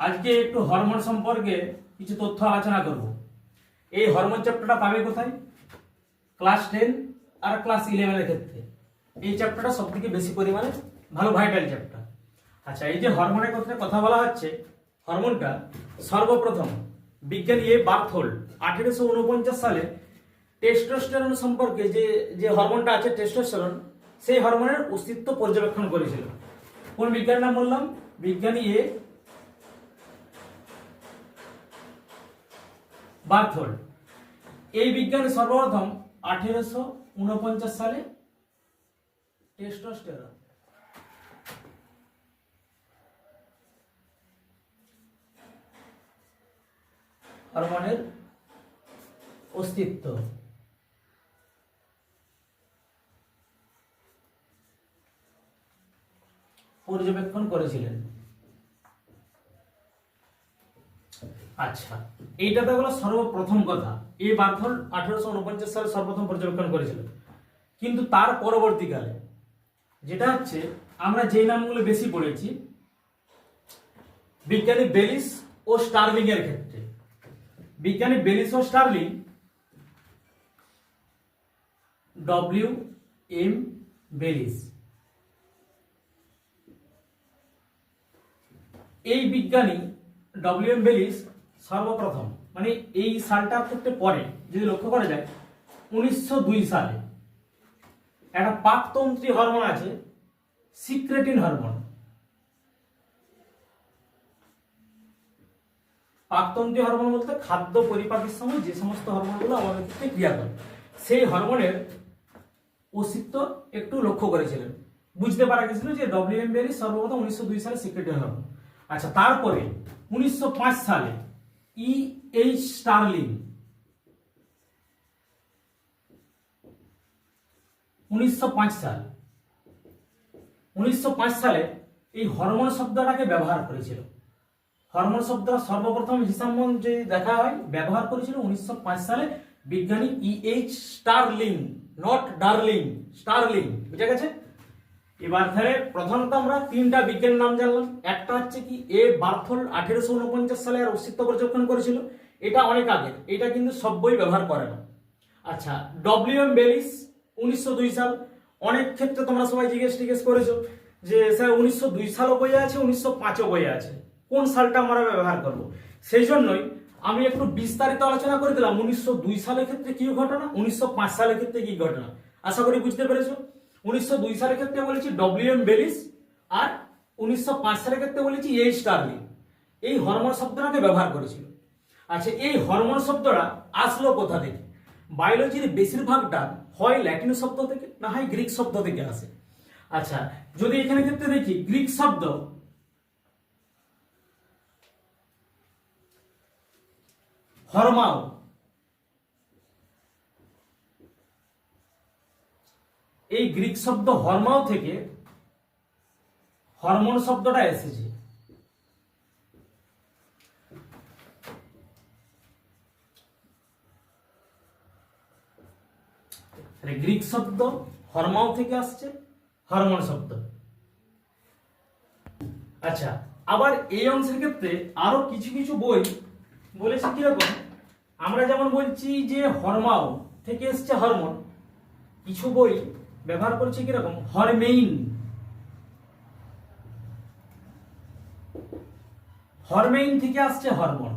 আজকে একটু হরমোন সম্পর্কে কিছু তথ্য আলোচনা করব। এই হরমোন চ্যাপ্টারটা পাবে কোথায়? ক্লাস টেন আর ক্লাস ইলেভেনের ক্ষেত্রে। এই চ্যাপ্টারটা সব থেকে বেশি পরিমাণে ভালো ভাইটাল চ্যাপ্টার আচ্ছা এই যে হরমোনের কথা কথা বলা হচ্ছে, হরমোনটা সর্বপ্রথম বিজ্ঞানী এ বার্থোল্ড আঠেরোশো উনপঞ্চাশ সালে টেস্টোস্টেরন সম্পর্কে যে যে হরমোনটা আছে টেস্টোস্টেরন সেই হরমোনের অস্তিত্ব পর্যবেক্ষণ করেছিল। কোন বিজ্ঞানীর নাম বললাম? বিজ্ঞানী এ বার্থোল্ড এই বিজ্ঞানী সর্বপ্রথম আঠেরোশো উনপঞ্চাশ সালে টেস্টোস্টেরন। হরমোনের অস্তিত্ব। পর্যবেক্ষণ করেছিলেন। আচ্ছা এইটা তো হলো সর্বপ্রথম কথা। এই বার্থল আঠারোশো উনপঞ্চাশ সালে সর্বপ্রথম পর্যবেক্ষণ করেছিল। কিন্তু তার পরবর্তীকালে যেটা হচ্ছে, আমরা যেই নামগুলো বেশি পড়েছি, বিজ্ঞানী বেলিস ও স্টার্লিং এর ক্ষেত্রে। বিজ্ঞানী বেলিস ও স্টার্লিং ডব্লিউ এম বেলিস। এই বিজ্ঞানী ডব্লিউ এম বেলিস সর্বপ্রথম মানে এই সালটার ক্ষেত্রে পরে, যদি লক্ষ্য করা যায়, উনিশশো দুই সালে একটা পাকতন্ত্রী হরমোন আছে, সিক্রেটিন হরমোন। পাকতন্ত্রী হরমোন বলতে খাদ্য পরিপাকের সময় যে সমস্ত হরমোনগুলো আমাদের ক্ষেত্রে ক্রিয়া করে, সেই হরমোনের অস্তিত্ব একটু লক্ষ্য করেছিলেন। বুঝতে পারা গেছিল যে ডব্লিউ এম বেরি সর্বপ্রথম উনিশশো দুই সালে সিক্রেটিন হরমোন। আচ্ছা তারপরে উনিশশো পাঁচ সালে ই এইচ স্টার্লিং উনিশশো পাঁচ সাল। উনিশশো পাঁচ সালে এই হরমোন শব্দটাকে ব্যবহার করেছিল। হরমোন শব্দটা সর্বপ্রথম হিসাব যে দেখা হয়, ব্যবহার করেছিল উনিশশো পাঁচ সালে বিজ্ঞানী E H Starling not darling Starling বুঝে গেছে? এবার ধরে প্রধানত আমরা তিনটা বিজ্ঞানীর নাম জানলাম। একটা হচ্ছে কি এ বার্থল আঠেরোশো উনপঞ্চাশ সালে আর অস্তিত্ব পর্যবেক্ষণ করেছিল। এটা অনেক আগে। এটা কিন্তু সব বই ব্যবহার করে না। আচ্ছা ডব্লিউ এম বেলিস উনিশশো দুই সাল। অনেক ক্ষেত্রে তোমরা সবাই জিজ্ঞেস টিজ্ঞেস করেছ যে, স্যার, উনিশশো দুই সালও বইয়ে আছে, উনিশশো পাঁচও বইয়ে আছে? কোন সালটা আমরা ব্যবহার করব? সেই জন্যই আমি একটু বিস্তারিত আলোচনা করে দিলাম। উনিশশো দুই সালের ক্ষেত্রে কি ঘটনা, উনিশশো পাঁচ সালের ক্ষেত্রে কি ঘটনা। আশা করি বুঝতে পেরেছ? উনিশশো দুই সালের ক্ষেত্রে বলেছি ডব্লিউ এম বেলিস আর উনিশশো পাঁচ সালের ক্ষেত্রে বলেছি এই স্টার্লিং এই হরমোন শব্দটাকে ব্যবহার করেছিল? আচ্ছা এই হরমোন শব্দটা আসলো কোথা থেকে? বায়োলজির বেশিরভাগটা হয় ল্যাটিন শব্দ থেকে, না হয় গ্রিক শব্দ থেকে আসে। আচ্ছা যদি এখানে ক্ষেত্রে দেখি গ্রিক শব্দ হরমাও এই গ্রিক শব্দ হরমাও থেকে হরমোন শব্দটা এসেছে। গ্রিক শব্দ হরমাও থেকে আসছে, হরমোন শব্দ। আচ্ছা আবার এই অংশের ক্ষেত্রে আরও কিছু কিছু বই বলেছে কীরকম? আমরা যেমন বলছি যে হরমাও থেকে এসছে হরমোন, কিছু বই ব্যবহার করছে কীরকম? হরমেইন। হরমেইন থেকে আসছে হরমোন।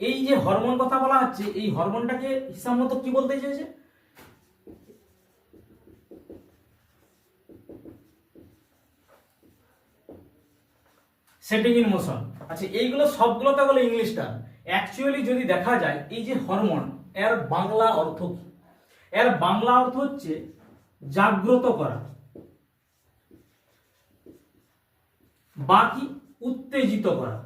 এই যে হরমোন কথা বলা হচ্ছে, এই হরমোনটাকে হিসাব মতো কি বলতে চাইছে? সেটিং ইন মোশন আচ্ছা এইগুলো সবগুলোতে বলে ইংলিশটা। অ্যাকচুয়ালি যদি দেখা যায়, এই যে হরমোন, এর বাংলা অর্থ কি? এর বাংলা অর্থ হচ্ছে জাগ্রত করা। বাকি উত্তেজিত করা।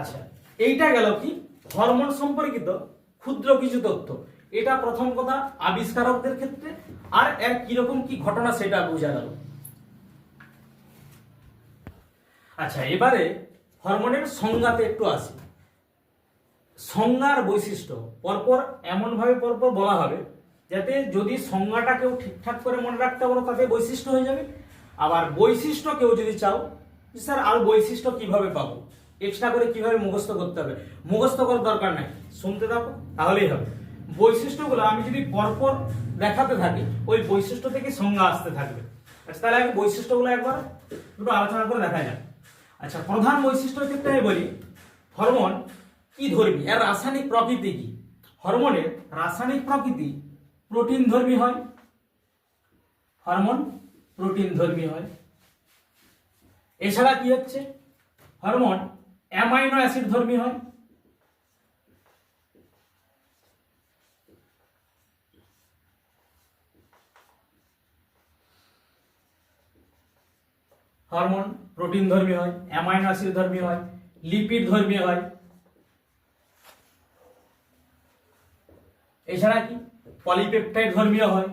আচ্ছা এইটা গেল কি? হরমোন সম্পর্কিত ক্ষুদ্র কিছু তথ্য। এটা প্রথম কথা আবিষ্কারকদের ক্ষেত্রে। আর এর কীরকম কি ঘটনা সেটা বোঝা গেল। আচ্ছা এবারে হরমোনের সংজ্ঞাতে একটু আসি। সংজ্ঞার বৈশিষ্ট্য, পরপর এমনভাবে পরপর বলা হবে, যাতে যদি সংজ্ঞাটা কেউ ঠিকঠাক করে মনে রাখতে পারো, তাতে বৈশিষ্ট্য হয়ে যাবে। আবার বৈশিষ্ট্য কেউ যদি চাও স্যার আর বৈশিষ্ট্য কীভাবে পাবো? এক্সট্রা করে কীভাবে মুখস্থ করতে হবে? মুখস্থ করার দরকার নাই। শুনতে থাকো, তাহলেই হবে। বৈশিষ্ট্যগুলো আমি যদি পরপর দেখাতে থাকি, ওই বৈশিষ্ট্য থেকে সংজ্ঞা আসতে থাকবে। আচ্ছা তাহলে আগে বৈশিষ্ট্যগুলো একবার দুটো আলোচনা করে দেখা যাক। আচ্ছা প্রধান বৈশিষ্ট্যের ক্ষেত্রে আমি বলি, হরমোন কি ধর্মী? এর রাসায়নিক প্রকৃতি কি? হরমোনের রাসায়নিক প্রকৃতি প্রোটিন ধর্মী হয়। হরমোন প্রোটিন ধর্মী হয়। এছাড়া কি হচ্ছে? হরমোন অ্যামাইনো অ্যাসিড ধর্মী হয়। হরমোন প্রোটিন ধর্মী হয়, অ্যামাইনো অ্যাসিড ধর্মী হয়, লিপিড ধর্মী হয়। এছাড়া কি? পলিপেপটাইড ধর্মীয় হয়।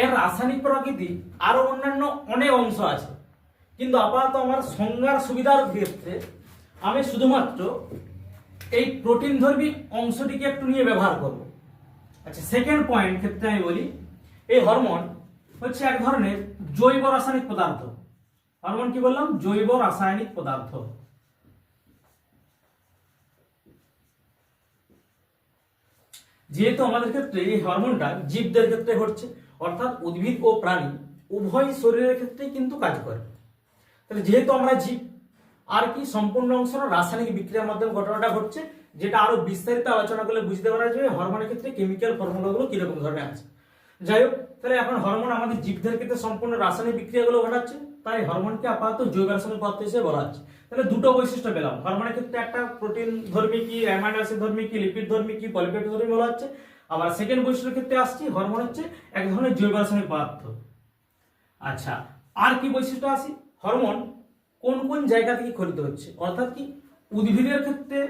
এর রাসায়নিক প্রকৃতি আরও অন্যান্য অনেক অংশ আছে। কিন্তু আপাতত আমার সংজ্ঞার সুবিধার ক্ষেত্রে আমি শুধুমাত্র এই প্রোটিন ধর্মী অংশটিকে একটু নিয়ে ব্যবহার করব। আচ্ছা সেকেন্ড পয়েন্ট ক্ষেত্রে আমি বলি, এই হরমোন হচ্ছে এক ধরনের জৈব রাসায়নিক পদার্থ। হরমোন কি বললাম? জৈব রাসায়নিক পদার্থ। যেহেতু আমাদের ক্ষেত্রে এই হরমোনটা জীবদের ক্ষেত্রে ঘটছে, অর্থাৎ উদ্ভিদ ও প্রাণী উভয় শরীরের ক্ষেত্রেই কিন্তু কাজ করে। তাহলে যেহেতু আমরা জীব, আর কি সম্পূর্ণ অংশ রাসায়নিক বিক্রিয়ার মাধ্যমে ঘটনাটা ঘটছে, যেটা আরও বিস্তারিত আলোচনা করলে বুঝতে পারা যাবে হরমোনের ক্ষেত্রে কেমিক্যাল ফর্মুলাগুলো কীরকম ধরনের আছে। যাই হোক, তাহলে এখন হরমোন আমাদের জীবদের ক্ষেত্রে সম্পূর্ণ রাসায়নিক বিক্রিয়াগুলো ঘটাচ্ছে, তাই হরমোনকে আপাতত জৈব রাসায়নিক পদার্থ হিসেবে বলা হচ্ছে। তাহলে দুটো বৈশিষ্ট্য পেলাম হরমোনের ক্ষেত্রে একটা প্রোটিন ধর্মী কি অ্যামাইনো অ্যাসিড ধর্মী কি লিপিড ধর্মী কি পলিপেড ধর্মী বলা হচ্ছে। আবার সেকেন্ড বৈশিষ্ট্যের ক্ষেত্রে আসছি হরমোন হচ্ছে এক ধরনের জৈব রাসায়নিক পদার্থ। আচ্ছা আর কি বৈশিষ্ট্য আসি? হরমোন কোন কোন জায়গা থেকে খরিত হচ্ছে? অর্থাৎ কি উদ্ভিদের ক্ষেত্রে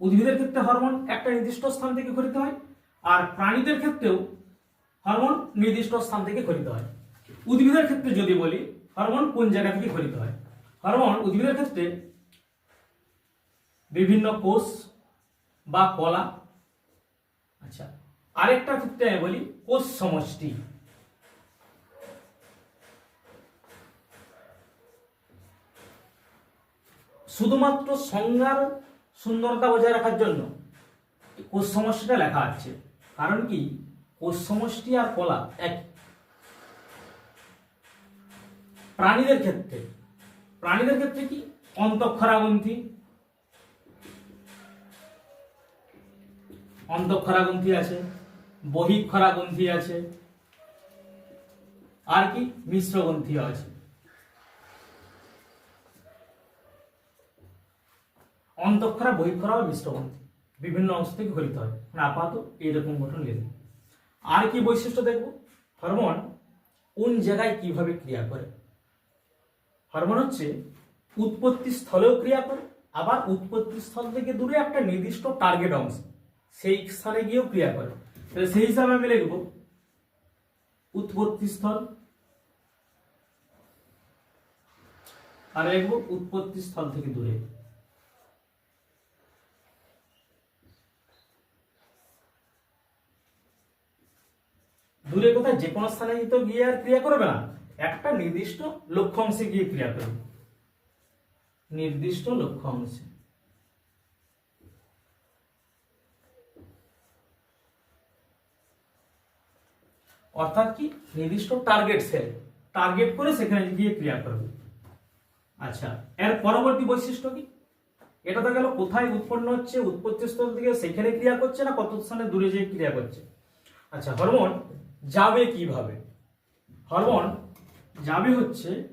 উদ্ভিদের ক্ষেত্রে হরমোন একটা নির্দিষ্ট স্থান থেকে খরিত হয় আর প্রাণীদের ক্ষেত্রেও হরমোন নির্দিষ্ট স্থান থেকে খরিত হয়। উদ্ভিদের ক্ষেত্রে যদি বলি, হরমোন কোন জায়গা থেকে খরিত হয়? হরমোন উদ্ভিদের ক্ষেত্রে বিভিন্ন কোষ বা কলা আচ্ছা আরেকটা ক্ষেত্রে আমি বলি কোষ সমষ্টি। শুধুমাত্র সংজ্ঞার সুন্দরতা বজায় রাখার জন্য কোষ সমষ্টিটা লেখা আছে। কারণ কি? কোষ সমষ্টি আর কলা এক। প্রাণীদের ক্ষেত্রে প্রাণীদের ক্ষেত্রে কি? অন্তঃক্ষরা গ্রন্থি অন্তঃক্ষরা গ্রন্থি আছে বহিক্ষরা গ্রন্থি আছে, আর কি? মিশ্র গ্রন্থিও আছে। অন্তঃক্ষরা, বহিক্ষরা ও মিশ্রগ্রন্থি বিভিন্ন অংশ থেকে গঠিত হয়। মানে আপাতত এইরকম গঠন লিখব আর কি বৈশিষ্ট্য দেখব? হরমোন কোন জায়গায় কীভাবে ক্রিয়া করে? হরমোন হচ্ছে উৎপত্তি স্থলেও ক্রিয়া করে, আবার উৎপত্তি স্থল থেকে দূরে একটা নির্দিষ্ট টার্গেট অংশ, সেই স্থানে গিয়েও ক্রিয়া করে। তাহলে সেই হিসাবে আমি লিখব উৎপত্তি স্থল। আর লিখব উৎপত্তি স্থল থেকে দূরে। দূরে কোথায় যে কোনো স্থানে তো গিয়ে আর ক্রিয়া করবে না। একটা নির্দিষ্ট লক্ষ্য অংশে গিয়ে ক্রিয়া করবে। নির্দিষ্ট লক্ষ্য অংশে। অর্থাৎ কি? নির্দিষ্ট টার্গেট সেল টার্গেট করে সেখানে গিয়ে ক্রিয়া করবে। আচ্ছা এর পরবর্তী বৈশিষ্ট্য কি? এটা তো গেল কোথায় উৎপন্ন হচ্ছে উৎপত্তি স্থল থেকে সেখানে ক্রিয়া করছে না কত স্থানে দূরে যেয়ে ক্রিয়া করছে? আচ্ছা হরমোন যাবে কীভাবে? হরমোন যাবে হচ্ছে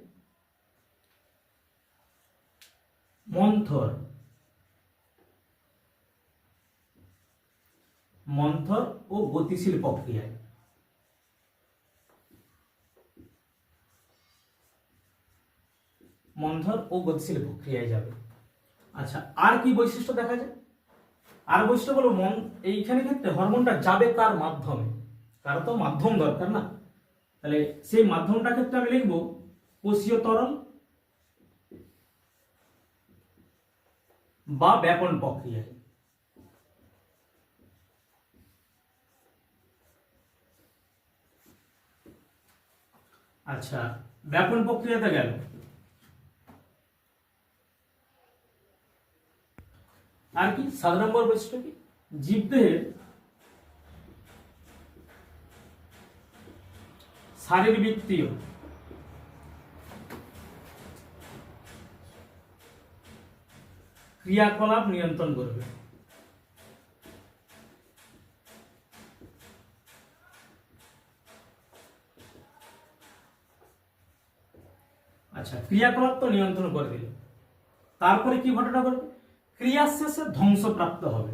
মন্থর। মন্থর ও গতিশীল প্রক্রিয়ায়। মন্থর ও গতিশীল প্রক্রিয়ায় যাবে। আচ্ছা আর কি বৈশিষ্ট্য দেখা যায়? আর বৈশিষ্ট্য বলো মন, এইখানে ক্ষেত্রে হরমোনটা যাবে কার মাধ্যমে? কারও তো মাধ্যম দরকার না। তাহলে সেই মাধ্যমটা ক্ষেত্রে আমি লিখব কোষীয় তরল বা ব্যাপন প্রক্রিয়ায়। আচ্ছা ব্যাপন প্রক্রিয়াতে গেল। আর কি? সাত নম্বর বৈশিষ্ট্য কি? জীবদেহের শারীরবৃত্তীয় ক্রিয়াকলাপ নিয়ন্ত্রণ করবে। আচ্ছা ক্রিয়াকলাপ তো নিয়ন্ত্রণ করে দিল তারপরে কি ঘটনা ঘটবে? ক্রিয়া শেষে ধ্বংসপ্রাপ্ত হবে।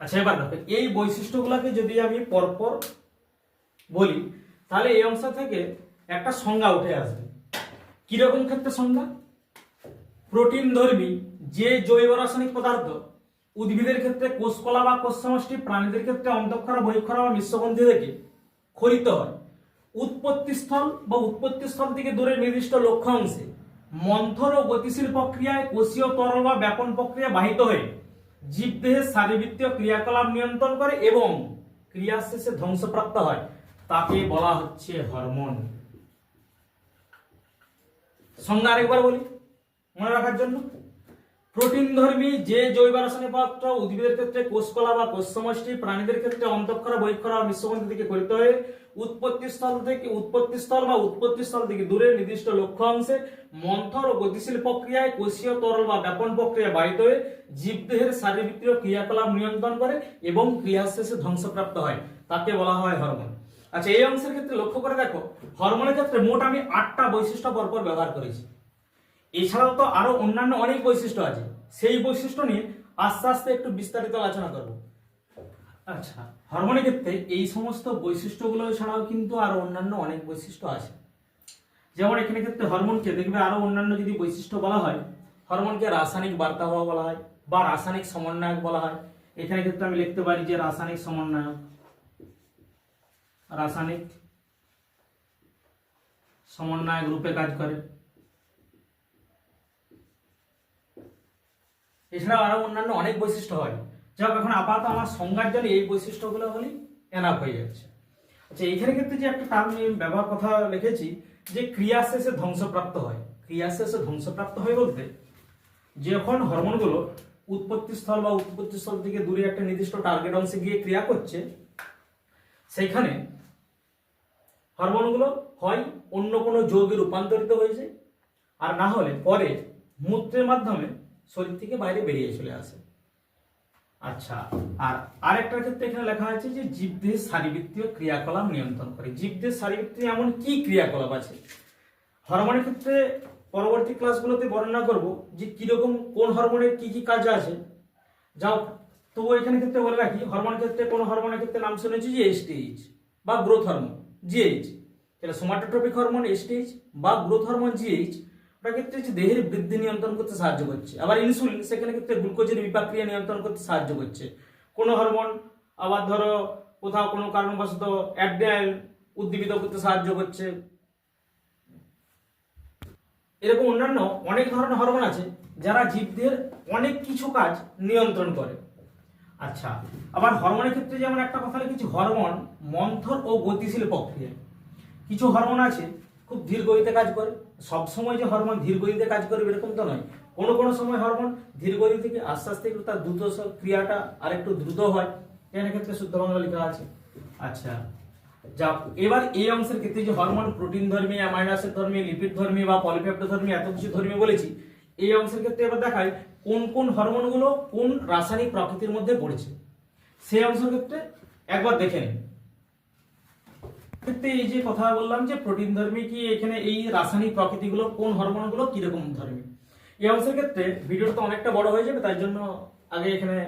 আচ্ছা এবার দেখো, এই বৈশিষ্ট্যগুলোকে যদি আমি পরপর বলি, তাহলে এই অংশ থেকে একটা সংজ্ঞা উঠে আসবে। কীরকম ক্ষেত্রে সংজ্ঞা? প্রোটিন ধর্মী যে জৈব রাসায়নিক পদার্থ উদ্ভিদের ক্ষেত্রে কোষকলা বা কোষ সমষ্টি প্রাণীদের ক্ষেত্রে অন্তঃক্ষরা, বহিঃক্ষরা বা মিশ্রগ্রন্থি থেকে খরিত হয়। উৎপত্তি স্থল বা উৎপত্তি স্থল থেকে দূরে নির্দিষ্ট লক্ষ্য অংশে মন্থর ও গতিশীল প্রক্রিয়ায় কোষীয় তরল বা ব্যাপন প্রক্রিয়া বাহিত হয়ে জীবদেহের শারীরবৃত্তীয় ক্রিয়াকলাপ নিয়ন্ত্রণ করে এবং ক্রিয়া শেষে ধ্বংসপ্রাপ্ত হয়। তাকে বলা হচ্ছে হরমোন। সংজ্ঞা আরেকবার বলি, মনে রাখার জন্য। প্রোটিন ধর্মী যে জৈব রাসায়নিক পদার্থ উদ্ভিদের ক্ষেত্রে কোষকলা বা কোষ সমষ্টি প্রাণীদের ক্ষেত্রে অন্তঃক্ষরা, বহিঃক্ষরা বা মিশ্রগ্রন্থি থেকে গঠিত হয়ে উৎপত্তি স্থল থেকে উৎপত্তি স্থল বা উৎপত্তি স্থল থেকে দূরে নির্দিষ্ট লক্ষ্য অংশে মন্থর ও গতিশীল প্রক্রিয়ায় কোষীয় তরল বা ব্যাপন প্রক্রিয়া বাহিত হয়ে জীবদেহের শারীরবৃত্তীয় ক্রিয়াকলাপ নিয়ন্ত্রণ করে এবং ক্রিয়া শেষে ধ্বংসপ্রাপ্ত হয়। তাকে বলা হয় হরমোন। আচ্ছা এই অংশের ক্ষেত্রে লক্ষ্য করে দেখো, হরমোনের ক্ষেত্রে মোট আমি আটটা বৈশিষ্ট্য পরপর ব্যবহার করেছি। এছাড়াও তো আরও অন্যান্য অনেক বৈশিষ্ট্য আছে। সেই বৈশিষ্ট্য নিয়ে আস্তে আস্তে একটু বিস্তারিত আলোচনা করব। আচ্ছা হরমোনের ক্ষেত্রে এই সমস্ত বৈশিষ্ট্যগুলো ছাড়াও কিন্তু আরও অন্যান্য অনেক বৈশিষ্ট্য আছে। যেমন এখানে ক্ষেত্রে হরমোনকে দেখবে আরও অন্যান্য যদি বৈশিষ্ট্য বলা হয়, হরমোনকে রাসায়নিক বার্তা হওয়া বলা হয় বা রাসায়নিক সমন্বয়ক বলা হয়। এখানে ক্ষেত্রে আমি লিখতে পারি যে রাসায়নিক সমন্বয়ক রাসায়নিক সমন্বয়ক রূপে কাজ করে। এছাড়াও আরও অন্যান্য অনেক বৈশিষ্ট্য হয়। যাক এখন আপাতত আমার সংজ্ঞার জন্য এই বৈশিষ্ট্যগুলো হলেই এনাফ হয়ে যাচ্ছে। আচ্ছা এইখানে ক্ষেত্রে যে একটা টার্ম ব্যবহার কথা লিখেছি, যে ক্রিয়া শেষে ধ্বংসপ্রাপ্ত হয়। ক্রিয়া শেষে ধ্বংসপ্রাপ্ত হয় বলতে যখন হরমোনগুলো উৎপত্তি স্থল বা উৎপত্তি স্থল থেকে দূরে একটা নির্দিষ্ট টার্গেট অংশে গিয়ে ক্রিয়া করছে সেইখানে হরমোনগুলো হয় অন্য কোনো যৌগে রূপান্তরিত হয়েছে, আর না হলে পরে মূত্রের মাধ্যমে শরীর থেকে বাইরে বেরিয়ে চলে আসে। আচ্ছা আর আরেকটার ক্ষেত্রে এখানে লেখা আছে যে জীবদেহ শারীরবৃত্তীয় ক্রিয়াকলাপ নিয়ন্ত্রণ করে। জীবদেহ শারীরবৃত্তীয় এমন কি ক্রিয়াকলাপ আছে? হরমোনের ক্ষেত্রে পরবর্তী ক্লাসগুলোতে বর্ণনা করব যে কীরকম কোন হরমোনের কি কি কাজ আছে যাও তবু এখানে ক্ষেত্রে বলে রাখি, হরমোনের ক্ষেত্রে কোন হরমোনের ক্ষেত্রে নাম শুনেছি যে এসটিএইচ বা গ্রোথ হরমোন জিএইচ এটা সোমাটোট্রপিক হরমোন এসটিএইচ বা গ্রোথ হরমোন জিএইচ ওটা ক্ষেত্রে হচ্ছে দেহের বৃদ্ধি নিয়ন্ত্রণ করতে সাহায্য করছে। আবার ইনসুলিন সেখানে ক্ষেত্রে গ্লুকোজের বিপাক্রিয়া নিয়ন্ত্রণ করতে সাহায্য করছে। কোন হরমোন আবার ধরো কোথাও কোনো কারণবশত অ্যাড্রিনাল উদ্দীপিত করতে সাহায্য করছে। এরকম অন্যান্য অনেক ধরনের হরমোন আছে, যারা জীবদের অনেক কিছু কাজ নিয়ন্ত্রণ করে। আচ্ছা আবার হরমোনের ক্ষেত্রে যেমন একটা কথা লিখেছি হরমোন মন্থর ও গতিশীল প্রক্রিয়া। কিছু হরমোন আছে, খুব ধীর গতিতে কাজ করে সব সময় যে হরমোন ধীর গতিতে কাজ করবে এরকম তো নয়। কোনো কোনো সময় হরমোন ধীর গতি থেকে আস্তে আস্তে একটু তার দ্রুত ক্রিয়াটা আর একটু দ্রুত হয়। এর ক্ষেত্রে শুদ্ধ বাংলা লেখা আছে। আচ্ছা যা এবার এই অংশের ক্ষেত্রে যে হরমোন প্রোটিন ধর্মী অ্যামাইনো অ্যাসিড ধর্মী লিপিড ধর্মী বা পলিপেপ্টো ধর্মী এত কিছু ধর্মী বলেছি, এই অংশের ক্ষেত্রে এবার দেখায় কোন কোন হরমোনগুলো কোন রাসায়নিক প্রকৃতির মধ্যে পড়েছে। সেই অংশের ক্ষেত্রে একবার দেখে নিন। ক্ষেত্রে এই যে কথা বললাম যে প্রোটিন ধর্মী কি এখানে এই রাসায়নিক প্রকৃতিগুলো, কোন হরমোনগুলো কীরকম ধর্মী? এই অংশের ক্ষেত্রে ভিডিওটা তো অনেকটা বড় হয়ে যাবে, তাই জন্য আগে এখানে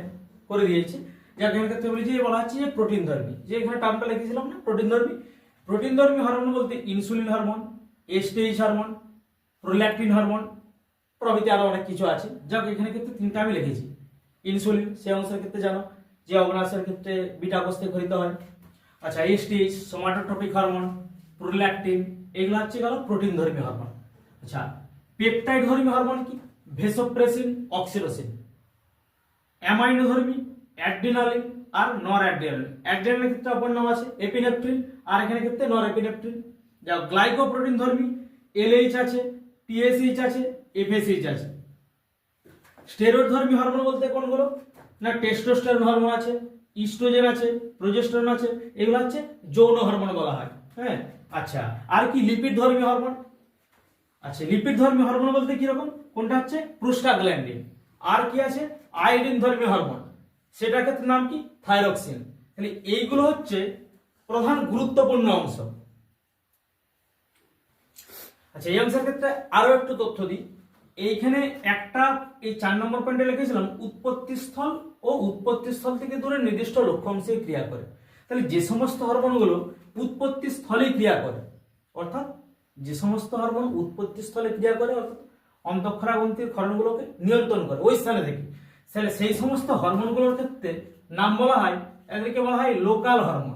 করে দিয়েছি। যার এখানে ক্ষেত্রে বলি বলা হচ্ছে যে প্রোটিন ধর্মী। যে এখানে টার্মটা লিখেছিলাম না, প্রোটিন ধর্মী? প্রোটিন ধর্মী হরমোন বলতে ইনসুলিন হরমোন এস্টেজ হরমোন প্রোল্যাক্টিন হরমোন, প্রভৃতি আরও অনেক কিছু আছে। যাক, এখানে ক্ষেত্রে তিনটা আমি লিখেছি। ইনসুলিন সে অংশের ক্ষেত্রে জানো, যে অগ্নাশয়ের ক্ষেত্রে বিটা কোষ থেকে হয়। আচ্ছা এস্টেজ সোমাটোট্রপিক হরমোন প্রোল্যাক্টিন এগুলো হচ্ছে গেল প্রোটিন ধর্মী হরমোন আচ্ছা পেপটাইড ধর্মী হরমোন কি? ভেসোপ্রেসিন অক্সিটোসিন অ্যামাইনো ধর্মী অ্যাড্রিনালিন আর নর অ্যাড্রিনালিন অ্যাড্রিনালিন ক্ষেত্রে অপর নাম আছে এপিনেফ্রিন আর এখানে ক্ষেত্রে নর এপিনেফ্রিন যা গ্লাইকোপ্রোটিন ধর্মী, এলএইচ আছে, টিএসএইচ আছে, এফএসএইচ আছে। স্টেরয়েড ধর্মী হরমোন বলতে কোনগুলো? না টেস্টোস্টেরন হরমোন আছে ইস্ট্রোজেন আছে, প্রোজেস্টেরন আছে, এগুলো হচ্ছে যৌন হরমোন বলা হয় হ্যাঁ? আচ্ছা আর কি লিপিড ধর্মী হরমোন আচ্ছা লিপিড ধর্মী হরমোন বলতে কি রকম? কোনটা হচ্ছে? প্রোস্টাগ্ল্যান্ডিন আর কি আছে? আয়োডিন ধর্মী হরমোন সেটার ক্ষেত্রে নাম কি? থাইরক্সিন তাহলে এইগুলো হচ্ছে প্রধান গুরুত্বপূর্ণ অংশ। আচ্ছা এই অংশের ক্ষেত্রে আরও একটু তথ্য দিই। এইখানে একটা, এই চার নম্বর পয়েন্টে লিখেছিলাম, উৎপত্তি স্থল ও উৎপত্তি স্থল থেকে দূরে নির্দিষ্ট লক্ষ্যাংশে ক্রিয়া করে। তাহলে যে সমস্ত হরমোনগুলো উৎপত্তি স্থলে ক্রিয়া করে, অর্থাৎ যে সমস্ত হরমোন উৎপত্তি স্থলে ক্রিয়া করে, অর্থাৎ অন্তঃক্ষরাগ্রন্থির ক্ষরণগুলোকে নিয়ন্ত্রণ করে, ওই স্থানে থেকে। তাহলে সেই সমস্ত হরমোনগুলোর ক্ষেত্রে নাম বলা হয়, এদেরকে বলা হয় লোকাল হরমোন।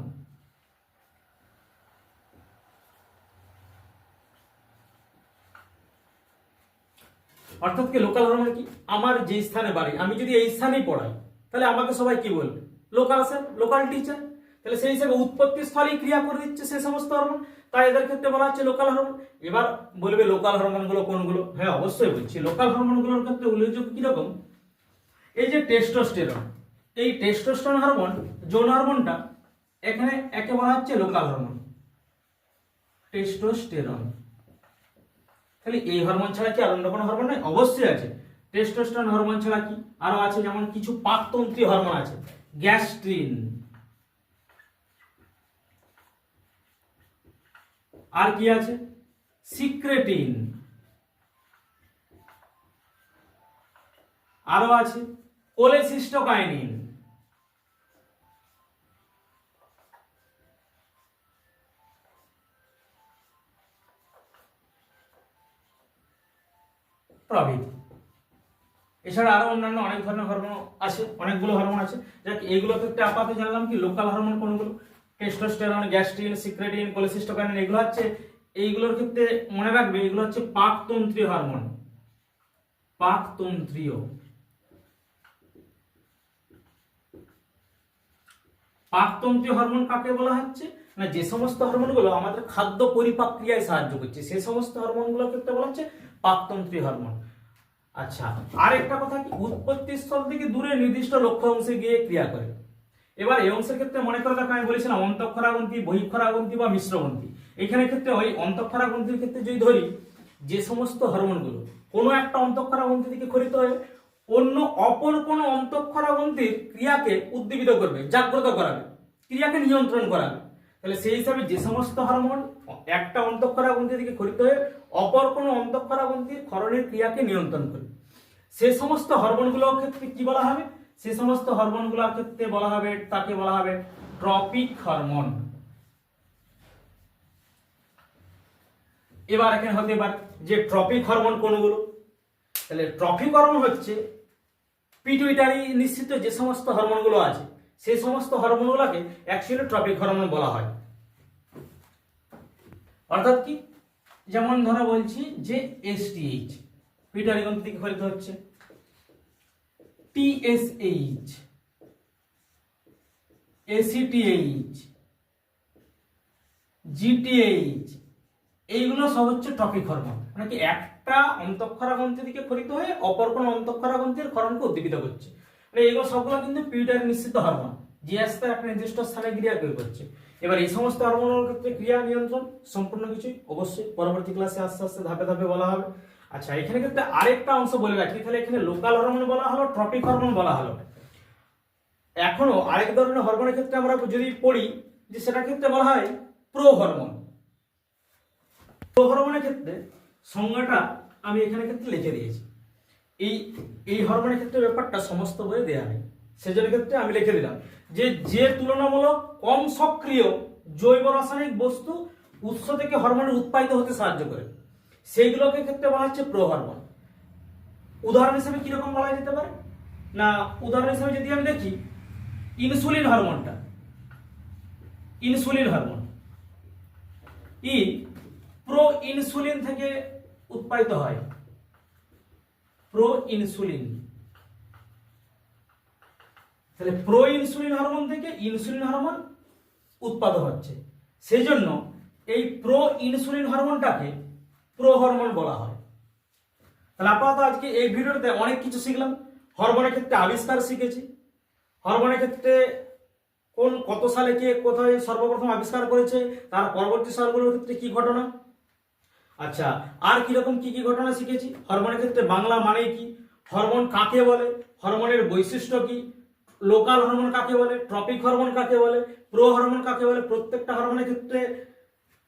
অর্থাৎ কি লোকাল হরমোন কি? আমার যে স্থানে বাড়ি, আমি যদি এই স্থানেই পড়াই, তাহলে আমাকে সবাই কি বলবে? লোকাল স্যার লোকাল টিচার তাহলে সেই হিসাবে উৎপত্তি স্থলেই ক্রিয়া করে দিচ্ছে সেই সমস্ত হরমোন তাই এদের ক্ষেত্রে বলা হচ্ছে লোকাল হরমোন এবার বলবে লোকাল হরমোনগুলো কোনগুলো? হ্যাঁ অবশ্যই বলছি। লোকাল হরমোনগুলোর ক্ষেত্রে উল্লেখযোগ্য কীরকম? এই যে টেস্টোস্টেরন এই টেস্টোস্টেরন হরমোন যৌন হরমোনটা এখানে একে বলা হচ্ছে লোকাল হরমোন টেস্টোস্টেরন তাহলে এই হরমোন ছাড়া কি আর অন্য কোনো হরমোন নাই অবশ্যই আছে। টেস্টোস্টেরন হরমোন ছাড়া কি? আরও আছে যেমন কিছু পাকতন্ত্রী হরমোন আছে। গ্যাস্ট্রিন। আর কি আছে? সিক্রেটিন। আরও আছে। কোলেসিস্টোকাইনিন। প্রভৃতি। এছাড়া আরও অন্যান্য অনেক ধরনের হরমোন আছে, অনেকগুলো হরমোন আছে। যাক এইগুলো ক্ষেত্রে আপাতত জানলাম কি লোকাল হরমোন কোনগুলো? টেস্টোস্টেরন গ্যাস্ট্রিন সিক্রেটিন কোলেসিস্টোকাইনিন এগুলো হচ্ছে, এইগুলোর ক্ষেত্রে মনে রাখবে, এগুলো হচ্ছে পাকতন্ত্রীয় হরমোন পাকতন্ত্রীয়। পাকতন্ত্রীয় হরমোন কাকে বলা হচ্ছে? না, যে সমস্ত হরমোনগুলো আমাদের খাদ্য পরিপাক ক্রিয়ায় সাহায্য করছে, সে সমস্ত হরমোনগুলোর ক্ষেত্রে বলা হচ্ছে পাকতন্ত্রী হরমোন। আচ্ছা আর একটা কথা কি? উৎপত্তি স্থল থেকে দূরে নির্দিষ্ট লক্ষ্য অংশে গিয়ে ক্রিয়া করে। এবার এই অংশের ক্ষেত্রে মনে করে দেখো, আমি বলেছিলাম অন্তঃক্ষরাগ্রন্থি বহিঃক্ষরাগ্রন্থি বা মিশ্রগ্রন্থি এখানে ক্ষেত্রে ওই অন্তঃক্ষরাগ্রন্থির ক্ষেত্রে যদি ধরি, যে সমস্ত হরমোনগুলো, কোনো একটা অন্তঃক্ষরাগ্রন্থি থেকে খরিত হয়ে অন্য অপর কোনো অন্তঃক্ষরাগ্রন্থির ক্রিয়াকে উদ্দীপিত করবে, জাগ্রত করাবে, ক্রিয়াকে নিয়ন্ত্রণ করাবে। তাহলে সেই হিসাবে যে সমস্ত হরমোন একটা অন্তঃক্ষরাগ্রন্থি থেকে খরিত হয়ে অপর কোনো অন্তঃক্ষরাগ্রন্থির ক্ষরণের ক্রিয়াকে নিয়ন্ত্রণ করে। সে সমস্ত হরমোনগুলোর ক্ষেত্রে কি বলা হবে? সে সমস্ত হরমোনগুলোর ক্ষেত্রে বলা হবে, তাকে বলা হবে ট্রপিক হরমোন। এবার এখানে হতে পারে যে ট্রপিক হরমোন কোনগুলো? তাহলে ট্রপিক হরমোন হচ্ছে পিটুইটারি নিশ্চিত যে সমস্ত হরমোনগুলো আছে সেই সমস্ত হরমোনগুলোকে অ্যাকচুয়ালি ট্রপিক হরমোন বলা হয়। অর্থাৎ কি? যেমন ধরো বলছি যে এসটিএইচ পিটার গ্রন্থি থেকে ফলিত হচ্ছে। টিএসএইচ এসিটিএইচ জিটিএইচ এইগুলো সব হচ্ছে টপিক হরমোন মানে কি একটা অন্তঃক্ষরা গ্রন্থি থেকে খরিত হয়ে অপর কোন অন্তঃক্ষরা গ্রন্থির ক্ষরণকে উদ্দীপিত করছে। মানে এগুলো সবগুলো কিন্তু পিউটারি নিশ্চিত হরমোন যে আসতে একটা নির্দিষ্ট স্থানে ক্রিয়া করছে। এবার এই সমস্ত হরমোনের ক্ষেত্রে ক্রিয়া নিয়ন্ত্রণ সম্পূর্ণ কিছুই অবশ্যই পরবর্তী ক্লাসে আস্তে আস্তে ধাপে ধাপে বলা হবে। আচ্ছা এখানে ক্ষেত্রে আরেকটা অংশ বলে রাখি, তাহলে এখানে লোকাল হরমোন বলা হলো ট্রপিক হরমোন বলা হলো। এখনও আরেক ধরনের হরমোনের ক্ষেত্রে আমরা যদি পড়ি, যে সেটার ক্ষেত্রে বলা হয় প্রো হরমোন প্রো হরমোনের ক্ষেত্রে সংজ্ঞাটা আমি এখানে ক্ষেত্রে লিখে দিয়েছি। এই এই হরমোনের ক্ষেত্রে ব্যাপারটা সমস্ত বইয়ে দেওয়া নেই। সেজন্য ক্ষেত্রে আমি লিখে দিলাম। যে যে তুলনামূলক কম সক্রিয় জৈব রাসায়নিক বস্তু উৎস থেকে হরমোনের উৎপাদিত হতে সাহায্য করে। সেইগুলোকে ক্ষেত্রে বলা হচ্ছে প্রো হরমোন উদাহরণ হিসেবে কীরকম বলা যেতে পারে? না, উদাহরণ হিসেবে যদি আমি দেখি, ইনসুলিন হরমোনটা। Insulin hormone. ই প্রো ইনসুলিন থেকে উৎপাদিত হয়। প্রো ইনসুলিন তাহলে প্রো ইনসুলিন হরমোন থেকে ইনসুলিন হরমোন উৎপাদন হচ্ছে। সেই জন্য এই প্রো ইনসুলিন হরমোনটাকে প্রো হরমোন বলা হয়। তাহলে আপাতত আজকে এই ভিডিওতে অনেক কিছু শিখলাম। হরমোনের ক্ষেত্রে আবিষ্কার শিখেছি। হরমোনের ক্ষেত্রে কোন, কত সালে কে কোথায় সর্বপ্রথম আবিষ্কার করেছে, তার পরবর্তী সালগুলোর ক্ষেত্রে কি ঘটনা? আচ্ছা আর কীরকম কি কি ঘটনা শিখেছি? হরমোনের ক্ষেত্রে বাংলা মানে কি? হরমোন কাকে বলে? হরমোনের বৈশিষ্ট্য কি? লোকাল হরমোন কাকে বলে ট্রপিক হরমোন কাকে বলে প্রো হরমোন কাকে বলে, প্রত্যেকটা হরমোনের ক্ষেত্রে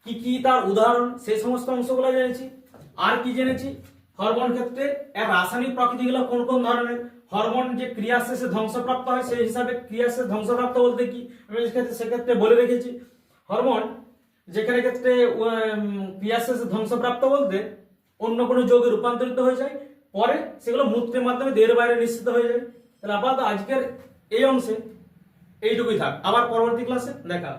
কি কি তার উদাহরণ সেই সমস্ত অংশগুলো জেনেছি। আর কি জেনেছি? হরমোন ক্ষেত্রে এর রাসায়নিক প্রকৃতিগুলো কোন কোন ধরনের? হরমোন যে ক্রিয়া শেষে ধ্বংসপ্রাপ্ত হয়, সেই হিসাবে ক্রিয়া শেষে ধ্বংসপ্রাপ্ত বলতে কি? আমি সেক্ষেত্রে সেক্ষেত্রে বলে রেখেছি। হরমোন যেখানে ক্ষেত্রে ক্রিয়া শেষে ধ্বংসপ্রাপ্ত বলতে অন্য কোনো যোগে রূপান্তরিত হয়ে যায়, পরে সেগুলো মূত্রের মাধ্যমে দেহের বাইরে নিশ্চিত হয়ে যায়। তাহলে আপাতত আজকের এই অংশে এইটুকুই থাক। আবার পরবর্তী ক্লাসে দেখা